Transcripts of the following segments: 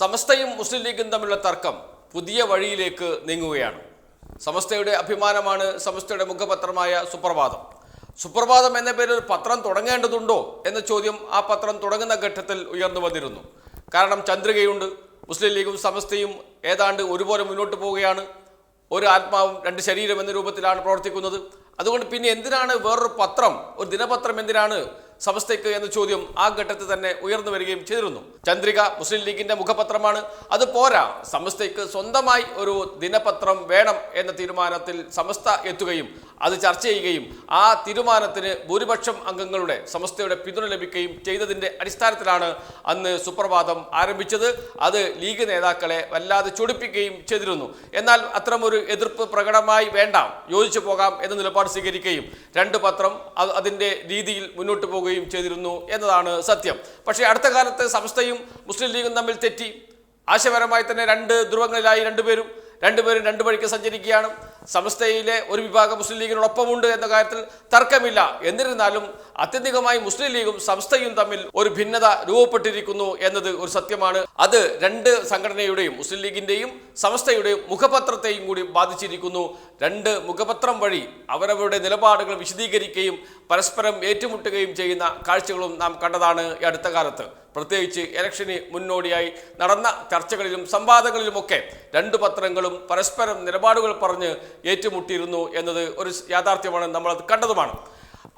സമസ്തയും മുസ്ലിം ലീഗും തമ്മിലുള്ള തർക്കം പുതിയ വഴിയിലേക്ക് നീങ്ങുകയാണ്. സമസ്തയുടെ അഭിമാനമാണ് സമസ്തയുടെ മുഖപത്രമായ സുപ്രഭാതം. സുപ്രഭാതം എന്ന പേരിൽ പത്രം തുടങ്ങേണ്ടതുണ്ടോ എന്ന ചോദ്യം ആ പത്രം തുടങ്ങുന്ന ഘട്ടത്തിൽ ഉയർന്നു വന്നിരുന്നു. കാരണം ചന്ദ്രികയുണ്ട് മുസ്ലിം ലീഗും സമസ്തയും ഏതാണ്ട് ഒരുപോലെ മുന്നോട്ട് പോവുകയാണ്. ഒരു ആത്മാവും രണ്ട് ശരീരം എന്ന രൂപത്തിലാണ് പ്രവർത്തിക്കുന്നത്. അതുകൊണ്ട് പിന്നെ എന്തിനാണ് വേറൊരു പത്രം ഒരു ദിനപത്രം എന്തിനാണ് സമസ്തയ്ക്ക് എന്ന ചോദ്യം ആ ഘട്ടത്തിൽ തന്നെ ഉയർന്നു വരികയും ചെയ്തിരുന്നു. ചന്ദ്രിക മുസ്ലിം ലീഗിന്റെ മുഖപത്രമാണ്. അത് പോരാ. സമസ്തയ്ക്ക് സ്വന്തമായി ഒരു ദിനപത്രം വേണം എന്ന തീരുമാനത്തിൽ സമസ്ത എത്തുകയും അത് ചർച്ച ചെയ്യുകയും ആ തീരുമാനത്തിന് ഭൂരിപക്ഷം അംഗങ്ങളുടെ സമസ്തയുടെ പിന്തുണ ലഭിക്കുകയും ചെയ്തതിന്റെ അടിസ്ഥാനത്തിലാണ് അന്ന് സുപ്രഭാതം ആരംഭിച്ചത്. അത് ലീഗ് നേതാക്കളെ വല്ലാതെ ചൊടിപ്പിക്കുകയും ചെയ്തിരുന്നു. എന്നാൽ അത്തരമൊരു എതിർപ്പ് പ്രകടമായി വേണ്ട യോജിച്ചു പോകാം എന്ന നിലപാട് സ്വീകരിക്കുകയും രണ്ട് പത്രം അത് അതിന്റെ രീതിയിൽ മുന്നോട്ട് പോവുകയും ചെയ്തിരുന്നു എന്നതാണ് സത്യം. പക്ഷേ അടുത്ത കാലത്ത് സമസ്തയും മുസ്ലിം ലീഗും തമ്മിൽ തെറ്റി. ആശയപരമായി തന്നെ രണ്ട് ധ്രുവങ്ങളിലായി രണ്ടുപേരും രണ്ടുപേരും രണ്ടു വഴിക്ക് സഞ്ചരിക്കുകയാണ്. സമസ്തയിലെ ഒരു വിഭാഗം മുസ്ലിം ലീഗിനോടൊപ്പമുണ്ട് എന്ന കാര്യത്തിൽ തർക്കമില്ല. എന്നിരുന്നാലും അത്യന്തികമായി മുസ്ലിം ലീഗും സംസ്ഥയും തമ്മിൽ ഒരു ഭിന്നത രൂപപ്പെട്ടിരിക്കുന്നു എന്നത് ഒരു സത്യമാണ്. അത് രണ്ട് സംഘടനയുടെയും മുസ്ലിം ലീഗിന്റെയും സമസ്തയുടെയും മുഖപത്രത്തെയും കൂടി ബാധിച്ചിരിക്കുന്നു. രണ്ട് മുഖപത്രം വഴി അവരവരുടെ നിലപാടുകൾ വിശദീകരിക്കുകയും പരസ്പരം ഏറ്റുമുട്ടുകയും ചെയ്യുന്ന കാഴ്ചകളും നാം കണ്ടതാണ് ഈ അടുത്ത കാലത്ത്. പ്രത്യേകിച്ച് ഇലക്ഷന് മുന്നോടിയായി നടന്ന ചർച്ചകളിലും സംവാദങ്ങളിലുമൊക്കെ രണ്ട് പത്രങ്ങളും പരസ്പരം നിലപാടുകൾ പറഞ്ഞ് ഏറ്റുമുട്ടിയിരുന്നു എന്നത് ഒരു യാഥാർത്ഥ്യമാണ് നമ്മളത് കണ്ടതുമാണ്.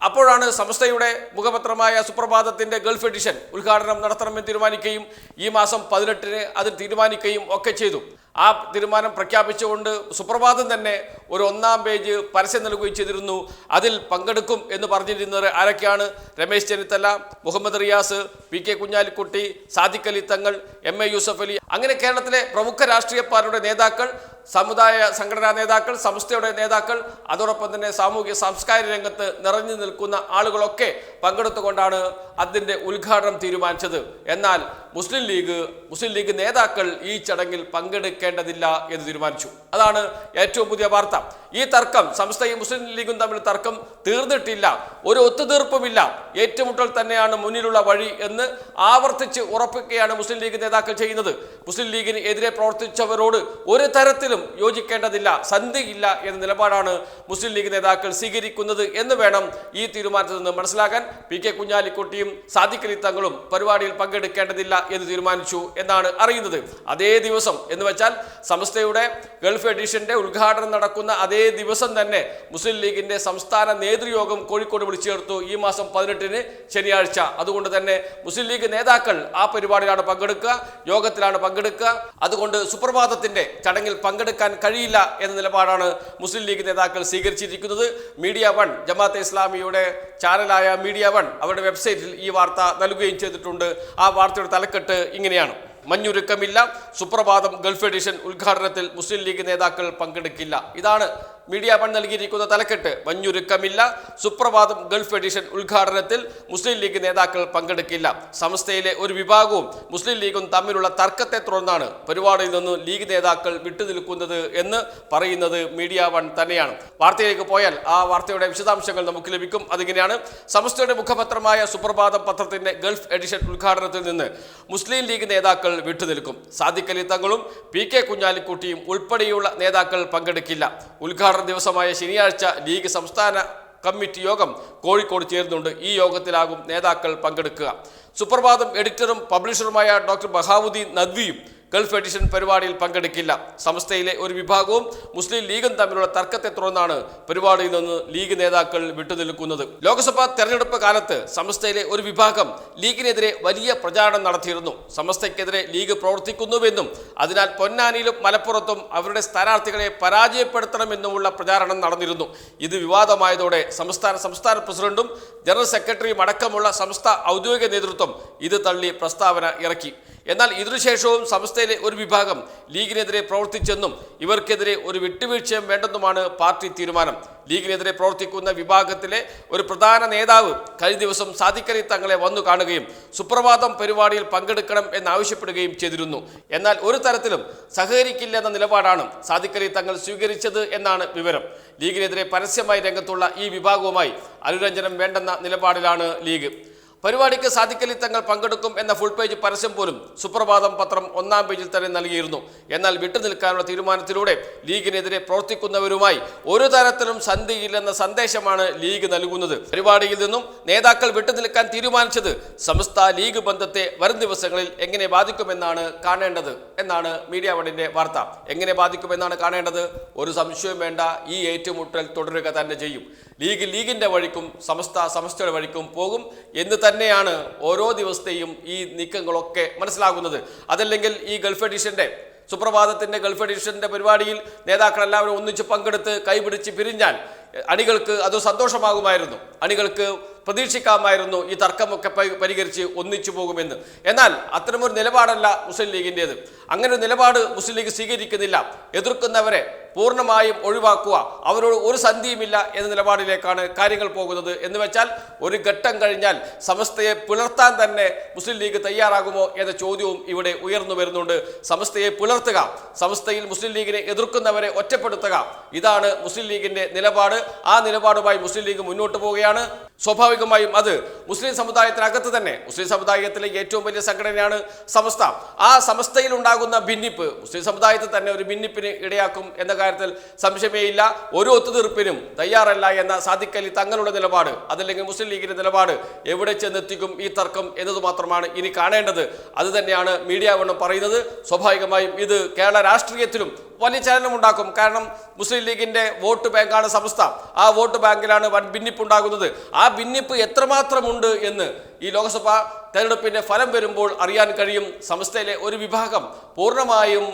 അപ്പോഴാണ് സംസ്ഥയുടെ മുഖപത്രമായ സുപ്രഭാതത്തിന്റെ ഗൾഫ് എഡിഷൻ ഉദ്ഘാടനം നടത്തണമെന്ന് തീരുമാനിക്കുകയും ഈ മാസം പതിനെട്ടിന് അത് തീരുമാനിക്കുകയും ഒക്കെ ചെയ്തു. ആ തീരുമാനം പ്രഖ്യാപിച്ചുകൊണ്ട് സുപ്രഭാതം തന്നെ ഒരു ഒന്നാം പേജ് പരസ്യം നൽകുകയും ചെയ്തിരുന്നു. അതിൽ പങ്കെടുക്കും എന്ന് പറഞ്ഞിരുന്നത് ആരൊക്കെയാണ്? Ramesh Chennithala Muhammad Riyas P K Kunhalikutty Sadiq Ali Thangal M A Yusuf Ali. അങ്ങനെ കേരളത്തിലെ പ്രമുഖ രാഷ്ട്രീയ പാർട്ടിയുടെ നേതാക്കൾ സമുദായ സംഘടനാ നേതാക്കൾ സംസ്ഥയുടെ നേതാക്കൾ അതോടൊപ്പം തന്നെ സാമൂഹ്യ സാംസ്കാരിക രംഗത്ത് നിറഞ്ഞു നിൽക്കുന്ന ആളുകളൊക്കെ പങ്കെടുത്തുകൊണ്ടാണ് അതിന്റെ ഉദ്ഘാടനം തീരുമാനിച്ചത്. എന്നാൽ മുസ്ലിം ലീഗ് മുസ്ലിം ലീഗ് നേതാക്കൾ ഈ ചടങ്ങിൽ പങ്കെടുക്കേണ്ടതില്ല എന്ന് തീരുമാനിച്ചു. അതാണ് ഏറ്റവും പുതിയ വാർത്ത. ഈ തർക്കം സംസ്ഥാന മുസ്ലിം ലീഗും തമ്മിൽ തർക്കം തീർന്നിട്ടില്ല. ഒരു ഒത്തുതീർപ്പുമില്ല. ഏറ്റുമുട്ടൽ തന്നെയാണ് മുന്നിലുള്ള വഴി എന്ന് ആവർത്തിച്ച് ഉറപ്പിക്കുകയാണ് മുസ്ലിം ലീഗ് നേതാക്കൾ ചെയ്യുന്നത്. മുസ്ലിം ലീഗിന് എതിരെ പ്രവർത്തിച്ചവരോട് ഒരു തരത്തിലും യോജിക്കേണ്ടതില്ല സന്ധിയില്ല എന്ന നിലപാടാണ് മുസ്ലിം ലീഗ് നേതാക്കൾ സ്വീകരിക്കുന്നത് എന്ന് വേണം ഈ തീരുമാനത്തിൽ നിന്ന് മനസ്സിലാക്കാൻ. പി കെ കുഞ്ഞാലിക്കുട്ടിയും സാദിഖലി തങ്ങളും പരിപാടിയിൽ പങ്കെടുക്കേണ്ടതില്ല എന്ന് തീരുമാനിച്ചു എന്നാണ് അറിയുന്നത്. അതേ ദിവസം എന്ന് വെച്ചാൽ സംസ്ഥയുടെ ഗൾഫ് എഡിഷന്റെ ഉദ്ഘാടനം നടക്കുന്ന അതേ ദിവസം തന്നെ മുസ്ലിം ലീഗിന്റെ സംസ്ഥാന നേതൃയോഗം കോഴിക്കോട് വിളിച്ചു ചേർത്തു ഈ മാസം പതിനെട്ടിന് ശനിയാഴ്ച. അതുകൊണ്ട് തന്നെ മുസ്ലിം ലീഗ് നേതാക്കൾ ആ പരിപാടിയിലാണ് പങ്കെടുക്കുക യോഗത്തിലാണ് പങ്കെടുക്കുക. അതുകൊണ്ട് സുപ്രഭാതത്തിന്റെ ചടങ്ങിൽ പങ്കെടുക്കാൻ കഴിയില്ല എന്ന നിലപാടാണ് മുസ്ലിം ലീഗ് നേതാക്കൾ സ്വീകരിച്ചിരിക്കുന്നത്. മീഡിയ വൺ ജമാഅത്തെ ഇസ്ലാമിയുടെ ചാനലായ മീഡിയ വൺ അവരുടെ വെബ്സൈറ്റിൽ ഈ വാർത്ത നൽകുകയും ചെയ്തിട്ടുണ്ട്. ആ വാർത്തയുടെ തലക്കെട്ട് ഇങ്ങനെയാണ്. മഞ്ഞുരുക്കമില്ല. സുപ്രഭാതം ഗൾഫ് എഡിഷൻ ഉദ്ഘാടനത്തിൽ മുസ്ലിം ലീഗ് നേതാക്കൾ പങ്കെടുക്കില്ല. ഇതാണ് മീഡിയ വൺ നൽകിയിരിക്കുന്ന തലക്കെട്ട്. വഞ്ഞുരുക്കമില്ല സുപ്രഭാതം ഗൾഫ് എഡിഷൻ ഉദ്ഘാടനത്തിൽ മുസ്ലിം ലീഗ് നേതാക്കൾ പങ്കെടുക്കില്ല. സംസ്ഥയിലെ ഒരു വിഭാഗവും മുസ്ലിം ലീഗും തമ്മിലുള്ള തർക്കത്തെ തുടർന്നാണ് പരിപാടിയിൽ നിന്ന് ലീഗ് നേതാക്കൾ വിട്ടുനിൽക്കുന്നത് എന്ന് പറയുന്നത് മീഡിയ വൺ തന്നെയാണ്. വാർത്തയിലേക്ക് പോയാൽ ആ വാർത്തയുടെ വിശദാംശങ്ങൾ നമുക്ക് ലഭിക്കും. അതിങ്ങനെയാണ്. സംസ്ഥയുടെ മുഖപത്രമായ സുപ്രഭാതം പത്രത്തിന്റെ ഗൾഫ് എഡിഷൻ ഉദ്ഘാടനത്തിൽ നിന്ന് മുസ്ലിം ലീഗ് നേതാക്കൾ വിട്ടുനിൽക്കും. സാദിഖ് അലി തങ്ങളും പി കെ കുഞ്ഞാലിക്കുട്ടിയും ഉൾപ്പെടെയുള്ള നേതാക്കൾ പങ്കെടുക്കില്ല. ഉദ്ഘാടന ദിവസമായ ശനിയാഴ്ച ലീഗ് സംസ്ഥാന കമ്മിറ്റി യോഗം കോഴിക്കോട് ചേരുന്നുണ്ട്. ഈ യോഗത്തിലാകും നേതാക്കൾ പങ്കെടുക്കുക. സുപ്രഭാതം എഡിറ്ററും പബ്ലിഷറുമായ ഡോക്ടർ ബഹാവുദ്ദീൻ നദ്വിയും ഗൾഫ് എഡിഷൻ പരിപാടിയിൽ പങ്കെടുക്കില്ല. സംസ്ഥയിലെ ഒരു വിഭാഗവും മുസ്ലിം ലീഗും തമ്മിലുള്ള തർക്കത്തെ തുടർന്നാണ് പരിപാടിയിൽ നിന്ന് ലീഗ് നേതാക്കൾ വിട്ടുനിൽക്കുന്നത്. ലോക്സഭാ തെരഞ്ഞെടുപ്പ് കാലത്ത് സംസ്ഥയിലെ ഒരു വിഭാഗം ലീഗിനെതിരെ വലിയ പ്രചാരണം നടത്തിയിരുന്നു. സംസ്ഥയ്ക്കെതിരെ ലീഗ് പ്രവർത്തിക്കുന്നുവെന്നും അതിനാൽ പൊന്നാനിയിലും മലപ്പുറത്തും അവരുടെ സ്ഥാനാർത്ഥികളെ പരാജയപ്പെടുത്തണമെന്നുമുള്ള പ്രചാരണം നടന്നിരുന്നു. ഇത് വിവാദമായതോടെ സംസ്ഥാന സംസ്ഥാന പ്രസിഡന്റും ജനറൽ സെക്രട്ടറിയും അടക്കമുള്ള സംസ്ഥ ഔദ്യോഗിക നേതൃത്വം ഇത് തള്ളി പ്രസ്താവന ഇറക്കി. എന്നാൽ ഇതിനുശേഷവും സംസ്ഥയിലെ ഒരു വിഭാഗം ലീഗിനെതിരെ പ്രവർത്തിച്ചെന്നും ഇവർക്കെതിരെ ഒരു വിട്ടുവീഴ്ചയും വേണ്ടെന്നുമാണ് പാർട്ടി തീരുമാനം. ലീഗിനെതിരെ പ്രവർത്തിക്കുന്ന വിഭാഗത്തിലെ ഒരു പ്രധാന നേതാവ് കഴിഞ്ഞ ദിവസം സാദിഖലി തങ്ങളെ വന്നു കാണുകയും സുപ്രഭാതം പരിപാടിയിൽ പങ്കെടുക്കണം എന്നാവശ്യപ്പെടുകയും ചെയ്തിരുന്നു. എന്നാൽ ഒരു തരത്തിലും സഹകരിക്കില്ല എന്ന നിലപാടാണ് സാദിഖലി തങ്ങൾ സ്വീകരിച്ചത് എന്നാണ് വിവരം. ലീഗിനെതിരെ പരസ്യമായി രംഗത്തുള്ള ഈ വിഭാഗവുമായി അനുരഞ്ജനം വേണ്ടെന്ന നിലപാടിലാണ് ലീഗ്. പരിപാടിക്ക് സാധിക്കലി തങ്ങൾ പങ്കെടുക്കും എന്ന ഫുൾ പേജ് പരസ്യം പോലും സുപ്രഭാതം പത്രം ഒന്നാം പേജിൽ തന്നെ നൽകിയിരുന്നു. എന്നാൽ വിട്ടുനിൽക്കാനുള്ള തീരുമാനത്തിലൂടെ ലീഗിനെതിരെ പ്രവർത്തിക്കുന്നവരുമായി ഒരു തരത്തിലും സന്ധിയില്ലെന്ന സന്ദേശമാണ് ലീഗ് നൽകുന്നത്. പരിപാടിയിൽ നിന്നും നേതാക്കൾ വിട്ടുനിൽക്കാൻ തീരുമാനിച്ചത് സമസ്ത ലീഗ് ബന്ധത്തെ വരും ദിവസങ്ങളിൽ എങ്ങനെ ബാധിക്കുമെന്നാണ് കാണേണ്ടത് എന്നാണ് മീഡിയ വണിന്റെ വാർത്ത. എങ്ങനെ ബാധിക്കുമെന്നാണ് കാണേണ്ടത്? ഒരു സംശയവും വേണ്ട ഈ ഏറ്റുമുട്ടൽ തുടരുക തന്നെ ചെയ്യും. ലീഗ് ലീഗിന്റെ വഴിക്കും സമസ്ത സമസ്തയുടെ വഴിക്കും പോകും എന്ന് തന്നെയാണ് ഓരോ ദിവസത്തെയും ഈ നീക്കങ്ങളൊക്കെ മനസ്സിലാകുന്നത്. അതല്ലെങ്കിൽ ഈ ഗൾഫ് എഡിഷന്റെ സുപ്രഭാതത്തിന്റെ ഗൾഫ് എഡിഷന്റെ പരിപാടിയിൽ നേതാക്കൾ എല്ലാവരും ഒന്നിച്ച് പങ്കെടുത്ത് കൈപിടിച്ച് പിരിഞ്ഞാൽ അണികൾക്ക് അത് സന്തോഷമാകുമായിരുന്നു. അണികൾക്ക് പ്രതീക്ഷിക്കാമായിരുന്നു ഈ തർക്കമൊക്കെ പരി- പരിഹരിച്ച് ഒന്നിച്ചു പോകുമെന്ന്. എന്നാൽ അത്തരമൊരു നിലപാടല്ല മുസ്ലിം ലീഗിന്റേത്. അങ്ങനെ ഒരു നിലപാട് മുസ്ലിം ലീഗ് സ്വീകരിക്കുന്നില്ല. എതിർക്കുന്നവരെ പൂർണമായും ഒഴിവാക്കുക. അവരോട് ഒരു സന്ധിയുമില്ല എന്ന നിലപാടിലേക്കാണ് കാര്യങ്ങൾ പോകുന്നത് എന്ന് വെച്ചാൽ ഒരു ഘട്ടം കഴിഞ്ഞാൽ സമസ്തയെ പുലർത്താൻ തന്നെ മുസ്ലിം ലീഗ് തയ്യാറാകുമോ എന്ന ചോദ്യവും ഇവിടെ ഉയർന്നു വരുന്നുണ്ട്. സമസ്തയെ പുലർത്തുക സമസ്തയിൽ മുസ്ലിം ലീഗിനെ എതിർക്കുന്നവരെ ഒറ്റപ്പെടുത്തുക ഇതാണ് മുസ്ലിം ലീഗിന്റെ നിലപാട്. ആ നിലപാടുമായി മുസ്ലിം ലീഗ് മുന്നോട്ട് പോവുകയാണ്. സ്വാഭാവികമായും അത് മുസ്ലിം സമുദായത്തിനകത്ത് തന്നെ. മുസ്ലിം സമുദായത്തിലെ ഏറ്റവും വലിയ സംഘടനയാണ് സമസ്ത. ആ സമസ്തയിൽ ഉണ്ടാകുന്ന ഭിന്നിപ്പ് മുസ്ലിം സമുദായത്തിൽ തന്നെ ഒരു ഭിന്നിപ്പിന് ഇടയാക്കും എന്ന കാര്യത്തിൽ സംശയമേയില്ല. ഒരു ഒത്തുതീർപ്പിനും തയ്യാറല്ല എന്ന സാദിഖലി തങ്ങളുടെ നിലപാട് അതല്ലെങ്കിൽ മുസ്ലിം ലീഗിന്റെ നിലപാട് എവിടെ ചെന്നെത്തിക്കും ഈ തർക്കം എന്നത് മാത്രമാണ് ഇനി കാണേണ്ടത്. അത് തന്നെയാണ് മീഡിയ വണ്ണം പറയുന്നത്. സ്വാഭാവികമായും ഇത് കേരള രാഷ്ട്രീയത്തിലും വലിയ ചലനമുണ്ടാക്കും കാരണം മുസ്ലിം ലീഗിന്റെ വോട്ട് ബാങ്കാണ് സംസ്ഥ. ആ വോട്ട് ബാങ്കിലാണ് വൻ ഭിന്നിപ്പ് ഉണ്ടാകുന്നത് ആ ഭിന്നിപ്പ് എത്രമാത്രമുണ്ട് എന്ന് ഈ ലോക്സഭാ തെരഞ്ഞെടുപ്പിന്റെ ഫലം വരുമ്പോൾ അറിയാൻ കഴിയും. സംസ്ഥയിലെ ഒരു വിഭാഗം പൂർണമായും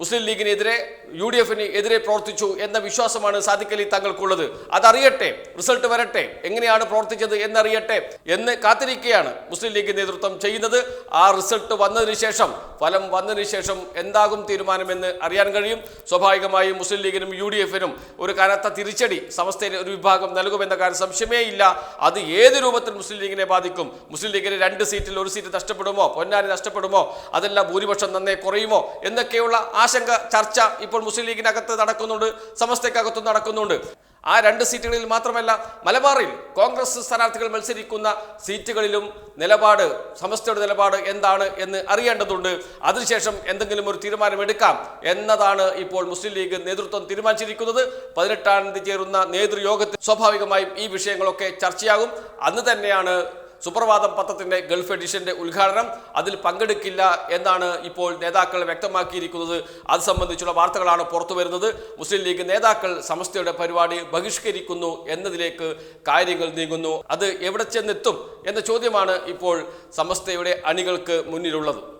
മുസ്ലിം ലീഗിനെതിരെ യു ഡി എഫിന് എതിരെ പ്രവർത്തിച്ചു എന്ന വിശ്വാസമാണ് സാദിഖലി തങ്ങൾക്കുള്ളത്. അതറിയട്ടെ റിസൾട്ട് വരട്ടെ എങ്ങനെയാണ് പ്രവർത്തിച്ചത് എന്നറിയട്ടെ എന്ന് കാത്തിരിക്കുകയാണ് മുസ്ലിം ലീഗ് നേതൃത്വം ചെയ്യുന്നത്. ആ റിസൾട്ട് വന്നതിന് ശേഷം ഫലം വന്നതിന് ശേഷം എന്താകും തീരുമാനമെന്ന് അറിയാൻ കഴിയും. സ്വാഭാവികമായും മുസ്ലിം ലീഗിനും യു ഡി എഫിനും ഒരു കനത്ത തിരിച്ചടി സമസ്തയിലെ ഒരു വിഭാഗം നൽകുമെന്ന കാര്യം സംശയമേ ഇല്ല അത് ഏത് രൂപത്തിൽ മുസ്ലിം ലീഗിനെ ബാധിക്കും? മുസ്ലിം ലീഗിന് രണ്ട് സീറ്റിൽ ഒരു സീറ്റ് നഷ്ടപ്പെടുമോ? പൊന്നാനി നഷ്ടപ്പെടുമോ? അതെല്ലാം ഭൂരിപക്ഷം നന്നേ കുറയുമോ? എന്നൊക്കെയുള്ള ആശങ്ക ചർച്ച ഇപ്പോൾ മുസ്ലിം ലീഗിനകത്ത് നടക്കുന്നുണ്ട് സമസ്തയ്ക്കകത്തും നടക്കുന്നുണ്ട്. ആ രണ്ട് സീറ്റുകളിൽ മാത്രമല്ല മലബാറിൽ കോൺഗ്രസ് സ്ഥാനാർത്ഥികൾ മത്സരിക്കുന്ന സീറ്റുകളിലും നിലപാട് സമസ്തയുടെ നിലപാട് എന്താണ് എന്ന് അറിയേണ്ടതുണ്ട്. അതിനുശേഷം എന്തെങ്കിലും ഒരു തീരുമാനമെടുക്കാം എന്നതാണ് ഇപ്പോൾ മുസ്ലിം ലീഗ് നേതൃത്വം തീരുമാനിച്ചിരിക്കുന്നത്. പതിനെട്ടാം തീയതി ചേരുന്ന നേതൃയോഗത്തിൽ സ്വാഭാവികമായും ഈ വിഷയങ്ങളൊക്കെ ചർച്ചയാകും. അന്ന് തന്നെയാണ് സുപ്രഭാതം പത്രത്തിന്റെ ഗൾഫ് എഡിഷന്റെ ഉദ്ഘാടനം. അതിൽ പങ്കെടുക്കില്ല എന്നാണ് ഇപ്പോൾ നേതാക്കൾ വ്യക്തമാക്കിയിരിക്കുന്നത്. അത് സംബന്ധിച്ചുള്ള വാർത്തകളാണ് പുറത്തു വരുന്നത്. മുസ്ലിം ലീഗ് നേതാക്കൾ സമസ്തയുടെ പരിപാടി ബഹിഷ്കരിക്കുന്നു എന്നതിലേക്ക് കാര്യങ്ങൾ നീങ്ങുന്നു. അത് എവിടെ ചെന്നെത്തും എന്ന ചോദ്യമാണ് ഇപ്പോൾ സമസ്തയുടെ അണികൾക്ക് മുന്നിലുള്ളത്.